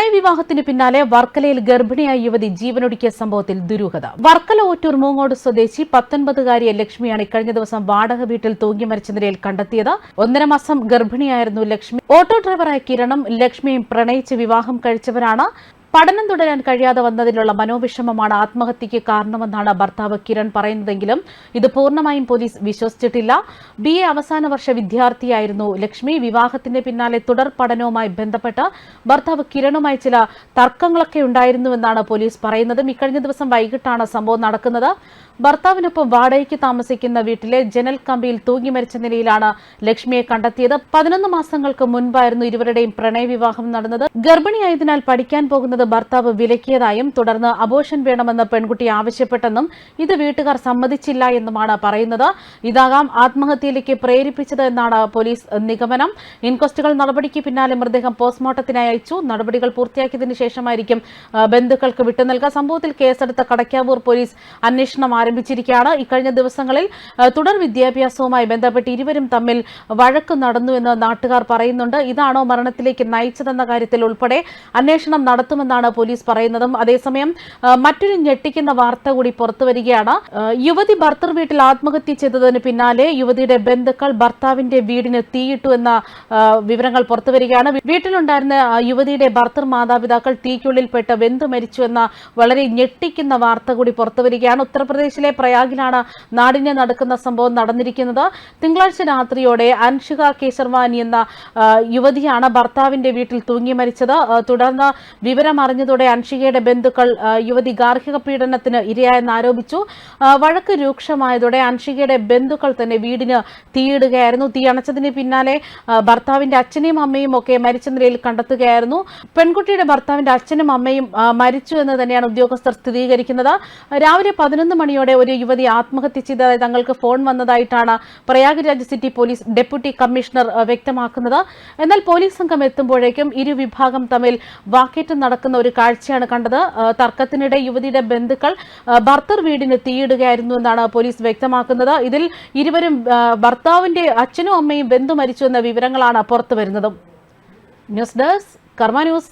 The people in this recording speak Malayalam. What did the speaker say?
പ്രണയവിവാഹത്തിന് പിന്നാലെ വർക്കലയിൽ ഗർഭിണിയായ യുവതി ജീവനൊടുക്കിയ സംഭവത്തിൽ ദുരൂഹത. വർക്കല ഓറ്റൂർ മൂങ്ങോട് സ്വദേശി പത്തൊൻപതുകാരിയെ ലക്ഷ്മിയാണ് കഴിഞ്ഞ ദിവസം വാടക വീട്ടിൽ തൂങ്ങി മരിച്ച നിലയിൽ കണ്ടെത്തിയത്. ഒന്നര മാസം ഗർഭിണിയായിരുന്നു ലക്ഷ്മി. ഓട്ടോ ഡ്രൈവറായ കിരണം ലക്ഷ്മിയും പ്രണയിച്ച് വിവാഹം കഴിച്ചവരാണ്. പഠനം തുടരാൻ കഴിയാതെ വന്നതിലുള്ള മനോവിഷമമാണ് ആത്മഹത്യയ്ക്ക് കാരണമെന്നാണ് ഭർത്താവ് കിരൺ പറയുന്നതെങ്കിലും ഇത് പൂർണമായും പോലീസ് വിശ്വസിച്ചിട്ടില്ല. ബി എ അവസാന വർഷ വിദ്യാർത്ഥിയായിരുന്നു. ലക്ഷ്മി വിവാഹത്തിന്റെ പിന്നാലെ തുടർ പഠനവുമായി ബന്ധപ്പെട്ട് ഭർത്താവ് കിരണുമായി ചില തർക്കങ്ങളൊക്കെ ഉണ്ടായിരുന്നുവെന്നാണ് പോലീസ് പറയുന്നത്. ഇക്കഴിഞ്ഞ ദിവസം വൈകിട്ടാണ് സംഭവം നടക്കുന്നത്. ഭർത്താവിനൊപ്പം വാടകയ്ക്ക് താമസിക്കുന്ന വീട്ടിലെ ജനൽ കമ്പിയിൽ തൂങ്ങി മരിച്ച നിലയിലാണ് ലക്ഷ്മിയെ കണ്ടെത്തിയത്. പതിനൊന്ന് മാസങ്ങൾക്ക് മുൻപായിരുന്നു ഇരുവരുടെയും പ്രണയവിവാഹം നടന്നത്. ഗർഭിണിയായതിനാൽ പഠിക്കാൻ പോകുന്നത് ഭർത്താവ് വിലക്കിയതായും തുടർന്ന് അബോഷൻ വേണമെന്ന് പെൺകുട്ടി ആവശ്യപ്പെട്ടെന്നും ഇത് വീട്ടുകാർ സമ്മതിച്ചില്ല എന്നുമാണ് പറയുന്നത്. ഇതാകാം ആത്മഹത്യയിലേക്ക് പ്രേരിപ്പിച്ചത് എന്നാണ് പോലീസ് നിഗമനം. ഇൻക്വസ്റ്റുകൾ നടപടിക്ക് പിന്നാലെ മൃതദേഹം പോസ്റ്റ്മോർട്ടത്തിനായി അയച്ചു. നടപടികൾ പൂർത്തിയാക്കിയതിനു ശേഷമായിരിക്കും ബന്ധുക്കൾക്ക് വിട്ടുനൽകുക സംഭവത്തിൽ കേസെടുത്ത കടക്കാവൂർ പോലീസ് അന്വേഷണം ആരംഭിച്ചിരിക്കുകയാണ്. ഇക്കഴിഞ്ഞ ദിവസങ്ങളിൽ തുടർ വിദ്യാഭ്യാസവുമായി ബന്ധപ്പെട്ട് ഇരുവരും തമ്മിൽ വഴക്ക് നടന്നുവെന്ന് നാട്ടുകാർ പറയുന്നുണ്ട്. ഇതാണോ മരണത്തിലേക്ക് നയിച്ചതെന്ന കാര്യത്തിൽ ഉൾപ്പെടെ അന്വേഷണം നടത്തുമെന്നാണ് പോലീസ് പറയുന്നതും. അതേസമയം മറ്റൊരു ഞെട്ടിക്കുന്ന വാർത്ത കൂടി പുറത്തു വരികയാണ്. യുവതി ഭർത്തർ വീട്ടിൽ ആത്മഹത്യ ചെയ്തതിന് പിന്നാലെ യുവതിയുടെ ബന്ധുക്കൾ ഭർത്താവിന്റെ വീടിന് തീയിട്ടു എന്ന വിവരങ്ങൾ വിവരങ്ങൾ പുറത്തുവരികയാണ് വീട്ടിലുണ്ടായിരുന്ന യുവതിയുടെ ഭർത്തർ മാതാപിതാക്കൾ തീക്കുള്ളിൽപ്പെട്ട് വെന്തു മരിച്ചു എന്ന വളരെ ഞെട്ടിക്കുന്ന വാർത്ത കൂടി പുറത്തു വരികയാണ്. ഉത്തർപ്രദേശിലെ പ്രയാഗിലാണ് നാടിനെ നടക്കുന്ന സംഭവം നടന്നിരിക്കുന്നത്. തിങ്കളാഴ്ച രാത്രിയോടെ അൻഷിക കേശർവാനി എന്ന യുവതിയാണ് ഭർത്താവിന്റെ വീട്ടിൽ തൂങ്ങി മരിച്ചത്. തുടർന്ന് വിവരം അറിഞ്ഞതോടെ അൻഷികയുടെ ബന്ധുക്കൾ യുവതി ഗാർഹിക പീഡനത്തിന് ഇരയായെന്ന് ആരോപിച്ചു വഴക്ക് രൂക്ഷമായതോടെ അൻഷികയുടെ ബന്ധുക്കൾ തന്നെ വീടിന് തീയിടുകയായിരുന്നു. തീ അണച്ചതിന് പിന്നാലെ ഭർത്താവിന്റെ അച്ഛനെയും അമ്മയും ഒക്കെ മരിച്ച നിലയിൽ കണ്ടെത്തുകയായിരുന്നു. പെൺകുട്ടിയുടെ ഭർത്താവിന്റെ അച്ഛനും അമ്മയും മരിച്ചു എന്ന് തന്നെയാണ് ഉദ്യോഗസ്ഥർ സ്ഥിരീകരിക്കുന്നത്. രാവിലെ പതിനൊന്ന് മണിയോടെ ഒരു യുവതി ആത്മഹത്യ ചെയ്തതായി തങ്ങൾക്ക് phone വന്നതായിട്ടാണ് Prayagraj city police deputy commissioner വ്യക്തമാക്കുന്നത്. എന്നാൽ പോലീസ് സംഘം എത്തുമ്പോഴേക്കും ഇരു വിഭാഗം തമ്മിൽ വാക്കേറ്റം നടക്കുന്ന. ഒരു കാഴ്ചയാണ് കണ്ടത്. തർക്കത്തിനിടെ യുവതിയുടെ ബന്ധുക്കൾ ഭർത്തർ വീടിന് തീയിടുകയായിരുന്നു എന്നാണ് പോലീസ് വ്യക്തമാക്കുന്നത്. ഇതിൽ ഇരുവരും ഭർത്താവിന്റെ അച്ഛനും അമ്മയും ബന്ധു മരിച്ചു എന്ന വിവരങ്ങളാണ് പുറത്തുവരുന്നത്. News desk Karma news.